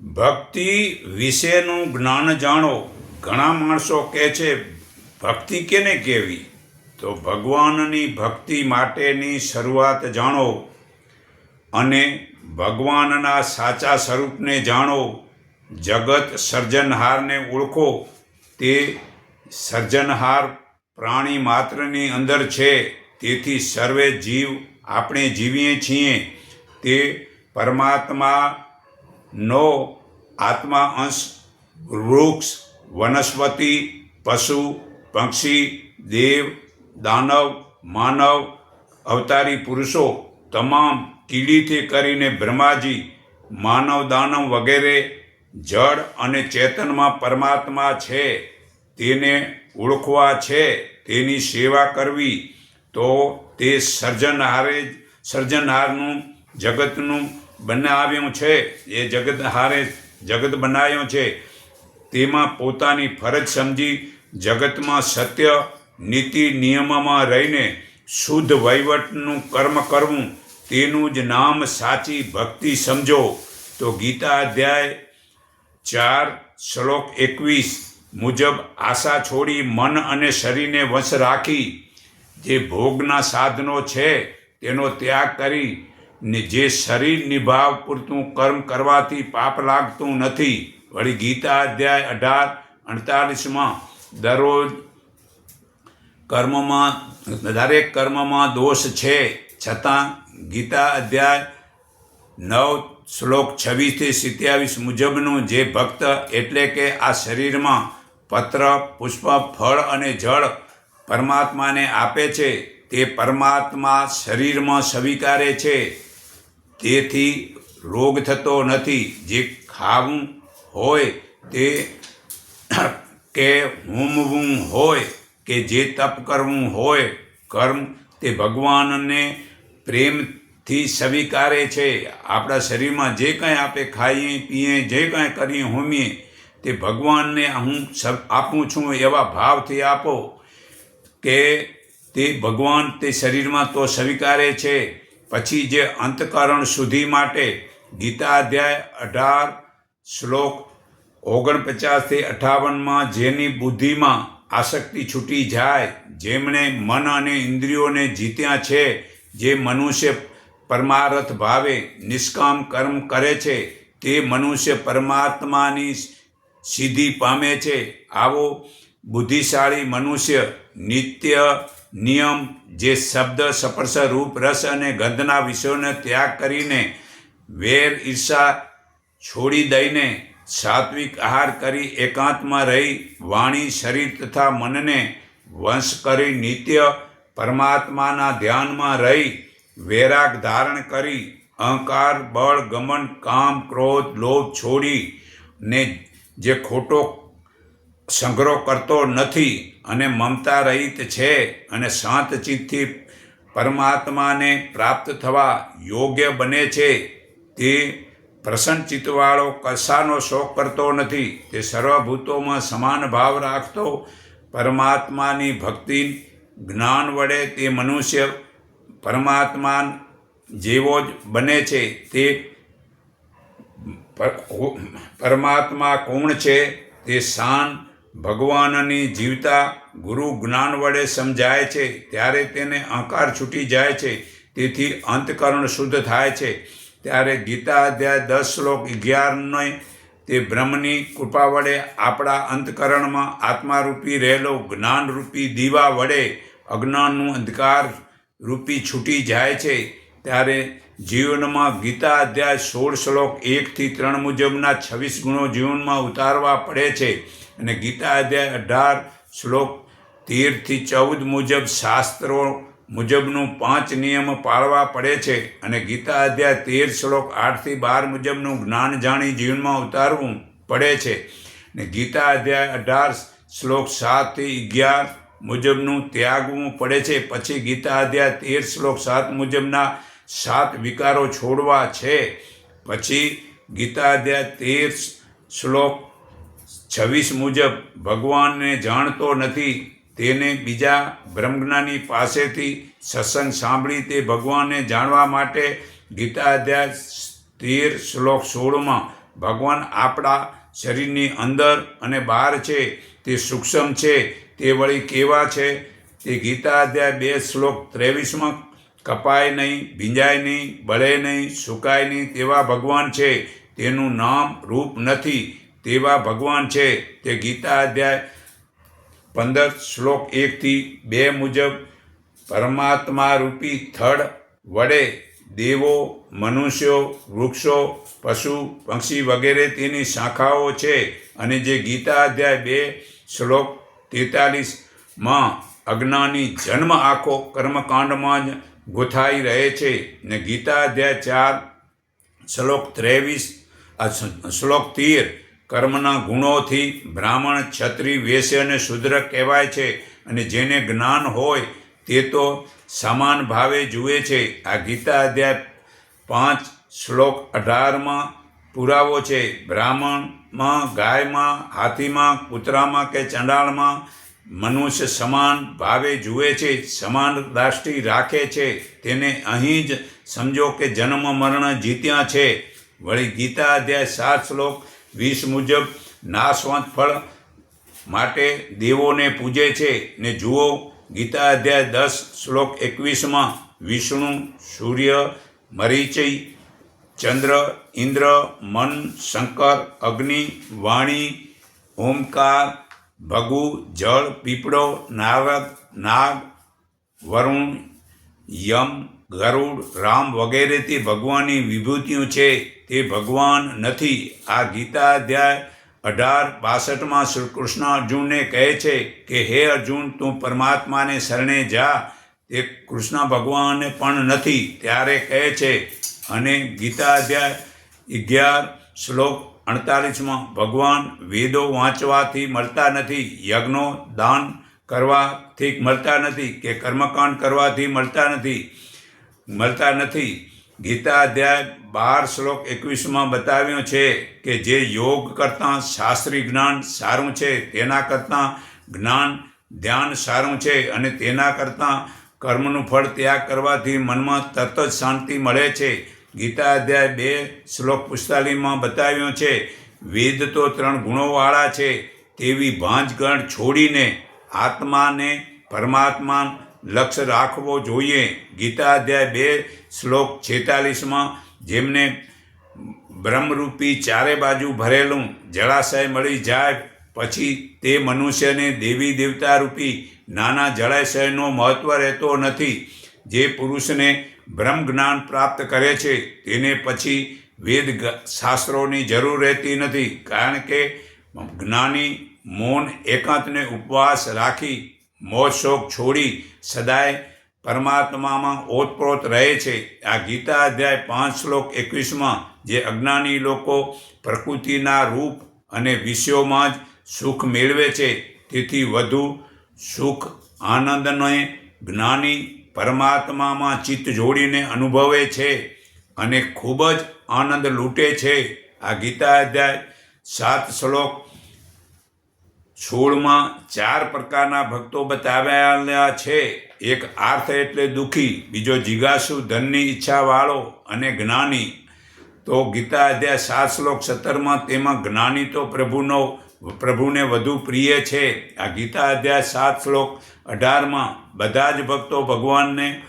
ભક્તિ વિશેનું જ્ઞાન જાણો. ઘણા માણસો કહે છે, ભક્તિ કેને કહેવી તો ભગવાનની ભક્તિ માટેની શરૂઆત જાણો અને ભગવાનના સાચા સ્વરૂપને જાણો. જગત સર્જનહારને ઓળખો. તે સર્જનહાર પ્રાણી માત્રની અંદર છે. તેથી સર્વે જીવ આપણે જીવીએ છીએ. તે પરમાત્માનો આત્મા અંશ, વૃક્ષ, વનસ્પતિ, પશુ, પક્ષી, દેવ, દાનવ, માનવ, અવતારી પુરુષો, તમામ કીડીથી કરીને બ્રહ્માજી, માનવ દાનવ વગેરે, જળ અને ચેતનમાં પરમાત્મા છે, તેને ઓળખવા છે, તેની સેવા કરવી, તો તે સર્જનહારે સર્જનહારનું, જગતનું બનાવ્યું છે. એ જગતહારે જગત બનાવ્યો છે. તેમાં પોતાની ફરજ સમજી જગતમાં સત્ય, નીતિ, નિયમમાં રહીને શુદ્ધ વહીવટનું કર્મ કરવું, તેનું જ નામ સાચી ભક્તિ સમજો. તો ગીતા અધ્યાય ચાર, શ્લોક એકવીસ મુજબ આશા છોડી મન અને શરીરને વશ રાખી, જે ભોગના સાધનો છે, તેનો ત્યાગ કરી ને જે શરીર નિભાવ પૂરતું કર્મ કરવાથી પાપ લાગતું નથી. વળી ગીતા અધ્યાય અઢાર, અડતાલીસમાં દરરોજ કર્મમાં, દરેક કર્મમાં દોષ છે. છતાં ગીતા અધ્યાય નવ, શ્લોક છવ્વીસથી સિત્યાવીસ મુજબનું જે ભક્ત એટલે કે આ શરીરમાં પત્ર, પુષ્પ, ફળ અને જળ પરમાત્માને આપે છે, તે પરમાત્મા શરીરમાં સ્વીકારે છે. તેથી રોગ થતો નથી. જે ખાવું હોય તે કે હોમવું હોય કે જે તપ કરવું હોય, કર્મ તે ભગવાનને પ્રેમથી સ્વીકારે છે. આપણા શરીરમાં જે કાંઈ આપણે ખાઈએ, પીએ, જે કાંઈ કરીએ, હોમીએ, તે ભગવાનને હું આપું છું એવા ભાવથી આપો કે તે ભગવાન તે શરીરમાં તો સ્વીકારે છે. પછી જે અંતકરણ સુધી માટે ગીતા અધ્યાય અઢાર શ્લોક ઓગણપચાસથી અઠાવનમાં જેની બુદ્ધિમાં આસક્તિ છૂટી જાય, જેમણે મન અને ઇન્દ્રિયોને જીત્યા છે, જે મનુષ્ય પરમારથ ભાવે નિષ્કામ કર્મ કરે છે, તે મનુષ્ય પરમાત્માની સિદ્ધિ પામે છે. આવો બુદ્ધિશાળી મનુષ્ય નિત્ય નિયમ જે શબ્દ સ્પર્શ રૂપ, રસ અને ગંધના વિષયોને ત્યાગ કરીને વેર ઈર્ષા છોડી દઈને સાત્વિક આહાર કરી એકાંતમાં રહી વાણી, શરીર તથા મનને વંશ કરી નિત્ય પરમાત્માના ધ્યાનમાં રહી વૈરાગ ધારણ કરી અહંકાર, બળ, ગમન, કામ, ક્રોધ, લોભ છોડી ને જે ખોટો સંગ્રહ કરતો નથી અને મમતા રહિત છે અને શાંત ચિત્તથી પરમાત્માને પ્રાપ્ત થવા યોગ્ય બને છે. તે પ્રસન્ન ચિત્તવાળો કશાનો શોખ કરતો નથી. તે સર્વભૂતોમાં સમાન ભાવ રાખતો પરમાત્માની ભક્તિ જ્ઞાન વડે તે મનુષ્ય પરમાત્મા જેવો જ બને છે. તે પરમાત્મા કોણ છે? તે શાન ભગવાનની જીવતા ગુરુ જ્ઞાન વડે સમજાય છે, ત્યારે તેને અહંકાર છૂટી જાય છે, તેથી અંતકરણ શુદ્ધ થાય છે. ત્યારે ગીતા અધ્યાય દસ શ્લોક અગિયારને તે બ્રહ્મની કૃપા વડે આપણા અંતકરણમાં આત્મારૂપી રહેલો, જ્ઞાનરૂપી દીવા વડે અજ્ઞાનનું અંધકાર રૂપી છૂટી જાય છે. ત્યારે જીવનમાં ગીતા અધ્યાય સોળ શ્લોક એકથી ત્રણ મુજબના છવ્વીસ ગુણો જીવનમાં ઉતારવા પડે છે અને ગીતા અધ્યાય અઢાર શ્લોક તેરથી ચૌદ મુજબ શાસ્ત્રો મુજબનું પાંચ નિયમ પાળવા પડે છે અને ગીતા અધ્યાય તેર શ્લોક આઠથી બાર મુજબનું જ્ઞાન જાણી જીવનમાં ઉતારવું પડે છે. ને ગીતા અધ્યાય અઢાર શ્લોક સાતથી અગિયાર મુજબનું ત્યાગવું પડે છે. પછી ગીતા અધ્યાય તેર શ્લોક સાત મુજબના સાત વિકારો છોડવા છે. પછી ગીતા અધ્યાય તેર શ્લોક છવ્વીસ મુજબ, ભગવાનને જાણતો નથી, તેને બીજા બ્રહ્મજ્ઞાની પાસેથી સત્સંગ સાંભળી તે ભગવાનને જાણવા માટે ગીતા અધ્યાય તેર શ્લોક સોળમાં ભગવાન આપણા શરીરની અંદર અને બહાર છે, તે સૂક્ષ્મ છે, તે વળી કેવા છે? તે ગીતા અધ્યાય બે શ્લોક ત્રેવીસમાં કપાય નહીં, ભીંજાય નહીં, બળે નહીં, સુકાય નહીં તેવા ભગવાન છે. તેનું નામ રૂપ નથી. તેવા ભગવાન છે. તે ગીતા અધ્યાય પંદર શ્લોક એકથી બે મુજબ, પરમાત્મા રૂપી થડ વડે દેવો, મનુષ્યો, વૃક્ષો, પશુ, પક્ષી વગેરે તેની શાખાઓ છે. અને જે ગીતા અધ્યાય બે શ્લોક તેતાલીસમાં, અજ્ઞાની જન્મ આખો કર્મકાંડમાં જ ગુથાઈ રહે છે. ને ગીતા અધ્યાય ચાર, શ્લોક ત્રેવીસ શ્લોક તેર, કર્મના ગુણોથી બ્રાહ્મણ ક્ષત્રિય વેશ્ય અને શુદ્ર કહેવાય છે. અને જેને જ્ઞાન હોય તે તો સમાન ભાવે જુએ છે. આ ગીતા અધ્યાય પાંચ, શ્લોક અઢારમાં પુરાવો છે. બ્રાહ્મણમાં ગાયમાં, હાથીમાં, કૂતરામાં કે ચંડાળમાં મનુષ્ય સમાન ભાવે જુએ છે, સમાન દ્રષ્ટિ રાખે છે, તેને અહીં જ સમજો કે જન્મ, મરણ જીત્યા છે. વળી ગીતા અધ્યાય સાત શ્લોક વીસ મુજબ, નાશવંત ફળ માટે દેવોને પૂજે છે. ને જુઓ, ગીતા અધ્યાય દસ શ્લોક એકવીસમાં, વિષ્ણુ, સૂર્ય, મરીચી, ચંદ્ર, ઇન્દ્ર, મન, શંકર, અગ્નિ, વાણી, ઓમકાર ભગુ, જળ, પીપળો, નારદ, નાગ, વરુણ, યમ, ગરુડ, રામ વગેરેથી ભગવાનની વિભૂતિઓ છે. તે ભગવાન નથી. આ ગીતા અધ્યાય અઢાર બાસઠમાં શ્રી કૃષ્ણ અર્જુનને કહે છે કે, હે અર્જુન, તું પરમાત્માને શરણે જા. તે કૃષ્ણ ભગવાન પણ નથી. ત્યારે કહે છે, અને ગીતા અધ્યાય અગિયાર શ્લોક અડતાલીસમાં ભગવાન વેદો વાંચવાથી મળતા નથી, યજ્ઞો, દાન કરવાથી મળતા નથી કે કર્મકાંડ કરવાથી મળતા નથી મળતા નથી. ગીતા અધ્યાય બાર શ્લોક એકવીસમાં બતાવ્યો છે કે જે યોગ કરતાં શાસ્ત્રી જ્ઞાન સારું છે, તેના કરતાં જ્ઞાન ધ્યાન સારું છે અને તેના કરતાં કર્મનું ફળ ત્યાગ કરવાથી મનમાં તરત જ શાંતિ મળે છે. ગીતા અધ્યાય બે શ્લોક પુસ્તાલીમાં બતાવ્યો છે, વેદ તો ત્રણ ગુણોવાળા છે, તેવી ભાંજગણ છોડીને આત્માને પરમાત્મા લક્ષ્ય રાખવો જોઈએ. ગીતા અધ્યાય બે શ્લોક છેતાલીસમાં, જેમને બ્રહ્મરૂપી ચારે બાજુ ભરેલું જળાશય મળી જાય, પછી તે મનુષ્યને દેવી દેવતા રૂપી નાના જળાશયનો મહત્વ રહેતો નથી. જે પુરુષને બ્રહ્મ જ્ઞાન પ્રાપ્ત કરે છે, તેને પછી વેદ શાસ્ત્રોની જરૂર રહેતી નથી. કારણ કે જ્ઞાની મૌન એકાંતને ઉપવાસ રાખી મોજ શોક છોડી સદાય પરમાત્મામાં ઓતપ્રોત રહે છે. આ ગીતા અધ્યાય પાંચ શ્લોક એકવીસમાં જે અજ્ઞાની લોકો પ્રકૃતિના રૂપ અને વિષયોમાં જ સુખ મેળવે છે, તેથી વધુ સુખ આનંદને જ્ઞાની પરમાત્મામાં ચિત્ત જોડીને અનુભવે છે અને ખૂબ જ આનંદ લૂંટે છે. આ ગીતા અધ્યાય સાત શ્લોક સોળમાં ચાર પ્રકારના ભક્તો બતાવ્યા છે. એક આર્થ એટલે દુઃખી, બીજો જિજ્ઞાસુ ધનની ઈચ્છાવાળો અને જ્ઞાની. તો ગીતા અધ્યાય સાત શ્લોક સત્તરમાં તેમાં જ્ઞાની તો પ્રભુનો પ્રભુને વધુ પ્રિય છે. આ ગીતા અધ્યાય સાત શ્લોક અઢારમાં, બધા જ ભક્તો ભગવાનને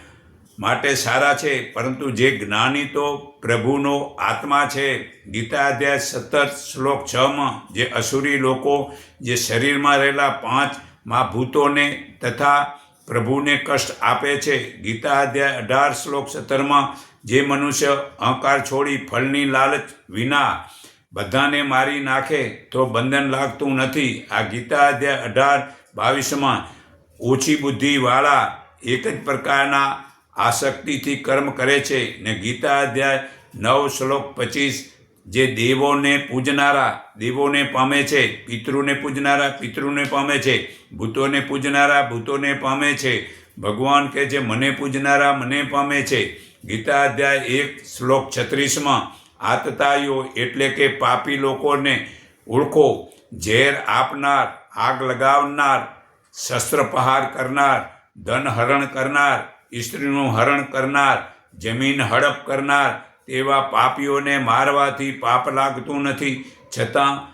માટે સારા છે, પરંતુ જે જ્ઞાની તો પ્રભુનો આત્મા છે. ગીતા અધ્યાય સત્તર શ્લોક છમાં, જે અસુરી લોકો, જે શરીરમાં રહેલા પાંચ મહાભૂતોને તથા પ્રભુને કષ્ટ આપે છે. ગીતા અધ્યાય અઢાર શ્લોક સત્તરમાં, જે મનુષ્ય અહંકાર છોડી ફળની લાલચ વિના બધાને મારી નાખે તો બંધન લાગતું નથી. આ ગીતા અધ્યાય અઢાર, બાવીસમાં ઓછી બુદ્ધિવાળા એક જ પ્રકારના આસક્તિથી કર્મ કરે છે. ને ગીતા અધ્યાય નવ, શ્લોક પચીસ, જે દેવોને પૂજનારા, દેવોને પામે છે, પિતૃને પૂજનારા, પિતૃને પામે છે, ભૂતોને પૂજનારા, ભૂતોને પામે છે, ભગવાન કે જે મને પૂજનારા, મને પામે છે. ગીતા અધ્યાય એક, શ્લોક છત્રીસમાં આતતાઈઓ એટલે કે પાપી લોકોને ઓળખો ઝેર આપનાર, આગ લગાવનાર, શસ્ત્ર પ્રહાર કરનાર, ધન હરણ કરનાર સ્ત્રીનું હરણ કરનાર, જમીન હડપ કરનાર, તેવા પાપીઓને મારવાથી પાપ લાગતું નથી. છતાં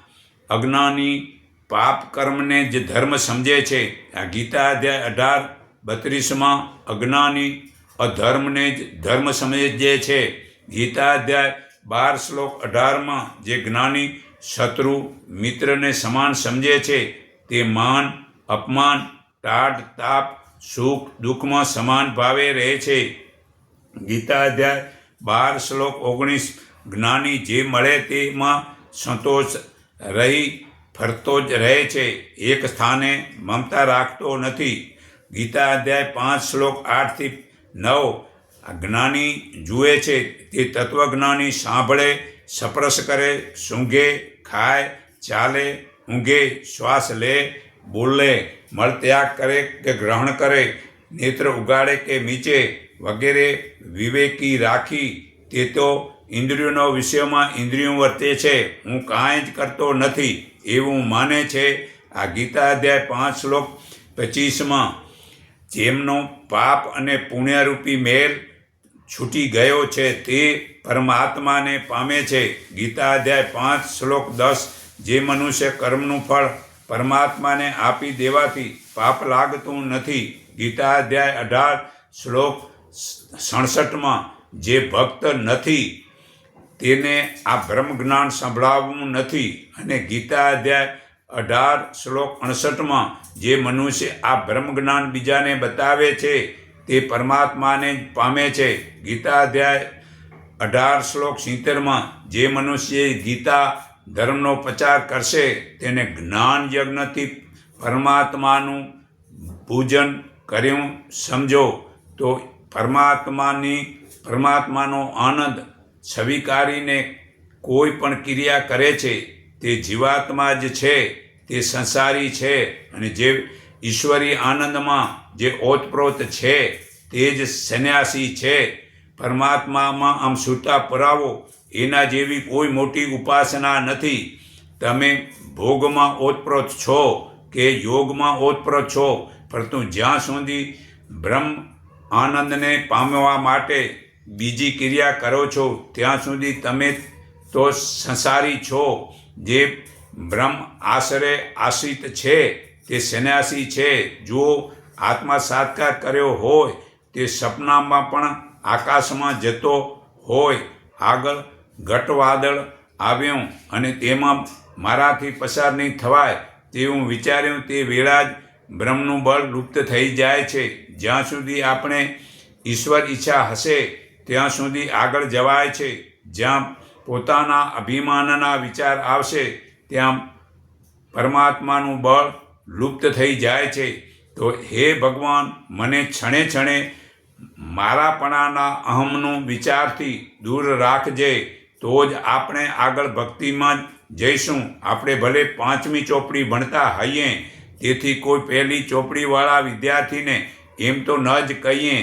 અજ્ઞાની પાપ કર્મને જ ધર્મ સમજે છે. આ ગીતા અધ્યાય અઢાર, બત્રીસમાં અજ્ઞાની અધર્મને જ ધર્મ સમજે છે. ગીતા અધ્યાય બાર શ્લોક અઢારમાં જે જ્ઞાની શત્રુ મિત્રને સમાન સમજે છે, તે માન, અપમાન ટાઢ તાપ, સુખ, દુઃખમાં સમાન ભાવે રહે છે. ગીતા અધ્યાય બાર શ્લોક ઓગણીસ, જ્ઞાની જે મળે તેમાં સંતોષ રહી, ફરતો જ રહે છે, એક સ્થાને મમતા રાખતો નથી. ગીતા અધ્યાય પાંચ શ્લોક આઠથી નવ જ્ઞાની જુએ છે, તે તત્વજ્ઞાની સાંભળે, સપ્રસ કરે, સૂંઘે, ખાય, ચાલે, ઊંઘે, શ્વાસ લે, બોલે, મળત્યાગ કરે કે ગ્રહણ કરે, નેત્ર ઉગાડે કે નીચે વગેરે વિવેકી રાખી, તે તો ઇન્દ્રિયોનો વિષયમાં ઇન્દ્રિયો વર્તે છે, હું કાંઈ જ કરતો નથી, એવું માને છે, આ ગીતા અધ્યાય પાંચ શ્લોક પચીસમાં, જેમનો પાપ અને પુણ્યરૂપી મેલ છૂટી ગયો છે તે પરમાત્માને પામે છે. ગીતા અધ્યાય પાંચ શ્લોક દસ, જે મનુષ્ય કર્મનું ફળ પરમાત્માને આપી દેવાથી પાપ લાગતું નથી. ગીતા અધ્યાય અઢાર શ્લોક સડસઠમાં, જે ભક્ત નથી, તેને આ બ્રહ્મજ્ઞાન સંભળાવવું નથી. અને ગીતા અધ્યાય અઢાર શ્લોક અડસઠમાં, જે મનુષ્ય આ બ્રહ્મજ્ઞાન બીજાને બતાવે છે તે પરમાત્માને જ પામે છે. ગીતા અધ્યાય અઢાર શ્લોક સિત્તેરમાં, જે મનુષ્ય ગીતા ધર્મનો પ્રચાર કરશે, તેને જ્ઞાન યજ્ઞથી પરમાત્માનું પૂજન કર્યું સમજો. તો પરમાત્માની, પરમાત્માનો આનંદ સ્વીકારીને કોઈ પણ ક્રિયા કરે છે, તે જીવાત્મા જ છે, તે સંસારી છે. અને જે ઈશ્વરી આનંદમાં જે ઓતપ્રોત છે, તે જ સંન્યાસી છે. પરમાત્મામાં આમ સુતા પરાવો, એના જેવી કોઈ મોટી ઉપાસના નથી. તમે ભોગમાં ઓતપ્રોત છો કે યોગમાં ઓતપ્રોત છો, પરંતુ જ્યાં સુધી બ્રહ્મ આનંદને પામવા માટે બીજી ક્રિયા કરો છો, ત્યાં સુધી તમે તો સંસારી છો, જે બ્રહ્મ આશરે આશ્રિત છે. તે સન્યાસી છે, જો આત્મા સાત્કાર કર્યો હોય, તે સપનામાં પણ આકાશમાં જતો હોય, આગળ ઘટવાદળ આવ્યું અને તેમાં મારાથી પસાર નહીં થવાય તેવું વિચાર્યું તે વેળા જ બ્રહ્મનું બળ લુપ્ત થઈ જાય છે. જ્યાં સુધી આપણે ઈશ્વર ઈચ્છા હશે, ત્યાં સુધી આગળ જવાય છે. જ્યાં પોતાના અભિમાનના વિચાર આવશે, ત્યાં પરમાત્માનું બળ લુપ્ત થઈ જાય છે. તો હે ભગવાન, મને છણે છણે મારાપણાના અહમનું વિચારથી દૂર રાખજે, તો જ આપણે આગળ ભક્તિમાં જઈશું. આપણે ભલે પાંચમી ચોપડી ભણતા હઈએ, તેથી કોઈ પહેલી ચોપડીવાળા વિદ્યાર્થીને એમ તો ન જ કહીએ.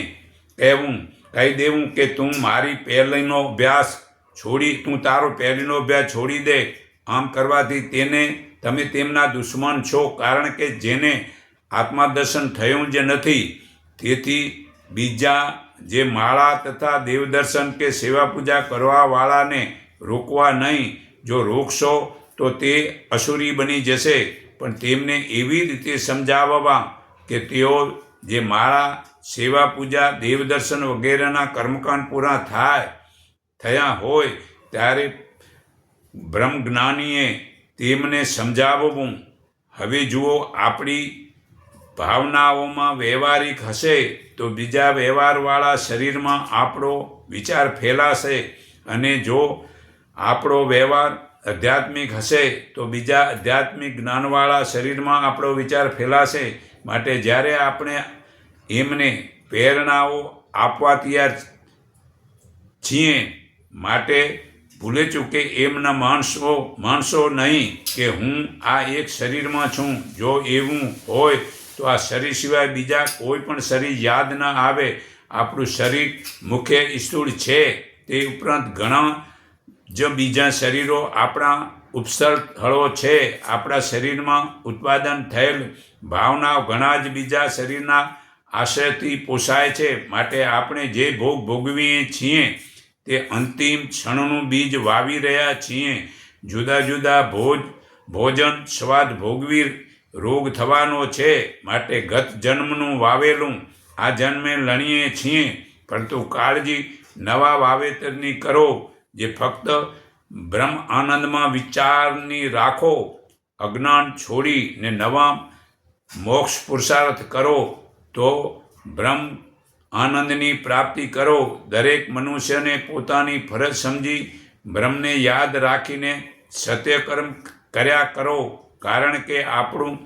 કહેવું, કહી દેવું કે તું મારી પહેલીનો અભ્યાસ છોડી, તું તારો પહેલીનો અભ્યાસ છોડી દે. આમ કરવાથી તેને તમે તેમના દુશ્મન છો કારણ કે જેને આત્માદર્શન થયું જ નથી. તેથી બીજા જે માળા તથા દેવદર્શન કે સેવા પૂજા કરવાવાળાને રોકવા નહીં, જો રોકશો, તો તે અસુરી બની જશે. પણ તેમને એવી રીતે સમજાવવા કે તેઓ જે માળા સેવા પૂજા દેવદર્શન વગેરેના કર્મકાંડ પૂરા થાય, થયા હોય, ત્યારે બ્રહ્મ જ્ઞાનીએ તેમને સમજાવવું. હવે જુઓ, આપણી ભાવનાઓમાં વ્યવહારિક હશે તો બીજા વ્યવહારવાળા શરીરમાં આપણો વિચાર ફેલાશે અને જો આપણો વ્યવહાર આધ્યાત્મિક હશે તો બીજા આધ્યાત્મિક જ્ઞાનવાળા શરીરમાં આપણો વિચાર ફેલાશે. માટે જ્યારે આપણે એમને પ્રેરણાઓ આપવા તૈયાર છીએ, માટે ભૂલે ચૂકે એમના માણસો માણસો નહીં કે હું આ એક શરીરમાં છું. જો એવું હોય તો આ શરીર સિવાય બીજા કોઈ પણ શરીર યાદ ન આવે. આપણું શરીર મુખ્ય સ્થૂળ છે. તે ઉપરાંત ઘણા જ બીજા શરીરો આપણા ઉપસર સ્થળો છે. આપણા શરીરમાં ઉત્પાદન થયેલ ભાવના ઘણા જ બીજા શરીરના આશયથી પોષાય છે. માટે આપણે જે ભોગ ભોગવીએ છીએ તે અંતિમ ક્ષણનું બીજ વાવી રહ્યા છીએ. જુદા જુદા ભોજ, ભોજન, સ્વાદ ભોગવી રોગ થવાનો છે. માટે ગત જન્મનું વાવેલું, આ જન્મે લણીએ છીએ. પરંતુ કાળજી નવા વાવેતરની કરો, જે ફક્ત બ્રહ્મ આનંદમાં વિચારની રાખો. અજ્ઞાન છોડીને નવા મોક્ષ પુરુષાર્થ કરો, તો બ્રહ્મ આનંદની પ્રાપ્તિ કરો. દરેક મનુષ્યને પોતાની ફરજ સમજી બ્રહ્મને યાદ રાખીને સત્યકર્મ કર્યા કરો. કારણ કે આપણું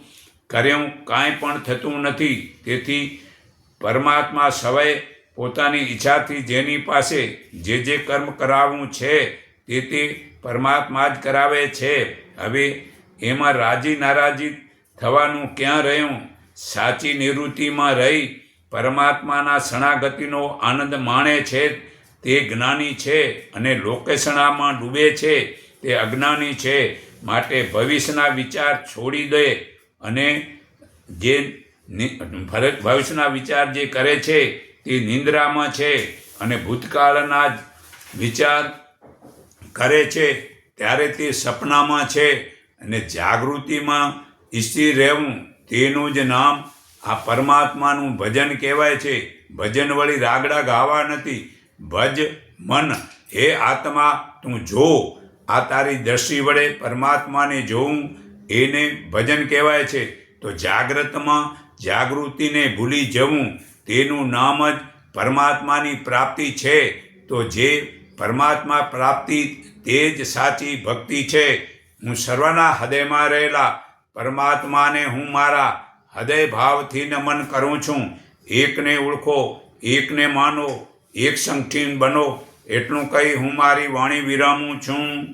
કર્યું કાંઈ પણ થતું નથી. તેથી પરમાત્મા સવાય પોતાની ઈચ્છાથી જેની પાસે જે જે કર્મ કરાવવું છે, તે તે પરમાત્મા જ કરાવે છે. હવે એમાં રાજી નારાજી થવાનું ક્યાં રહ્યું? સાચી નિવૃત્તિમાં રહી પરમાત્માના શરણાગતિનો આનંદ માણે છે, તે જ્ઞાની છે અને લોકેશણામાં ડૂબે છે, તે અજ્ઞાની છે. માટે ભવિષ્યના વિચાર છોડી દે અને જે ભવિષ્યના વિચાર જે કરે છે, તે નિંદ્રામાં છે અને ભૂતકાળના જ વિચાર કરે છે, ત્યારે તે સપનામાં છે અને જાગૃતિમાં સ્થિર રહેવું, તેનું જ નામ આ પરમાત્માનું ભજન કહેવાય છે. ભજન વળી રાગડા ગાવા નથી. ભજ મન, હે આત્મા, તું જો. આ તારી દ્રષ્ટિ વડે પરમાત્માને જોવું એને ભજન કહેવાય છે. તો જાગ્રતમાં જાગૃતિને ભૂલી જવું, તેનું નામ જ પરમાત્માની પ્રાપ્તિ છે. તો જે પરમાત્મા પ્રાપ્તિ, તે જ સાચી ભક્તિ છે. હું સર્વના હૃદયમાં રહેલા, પરમાત્માને હું મારા હૃદય ભાવથી નમન કરું છું. એકને ઓળખો, એકને માનો, એક સંગઠીન બનો. એટલું કહી હું મારી વાણી વિરામું છું.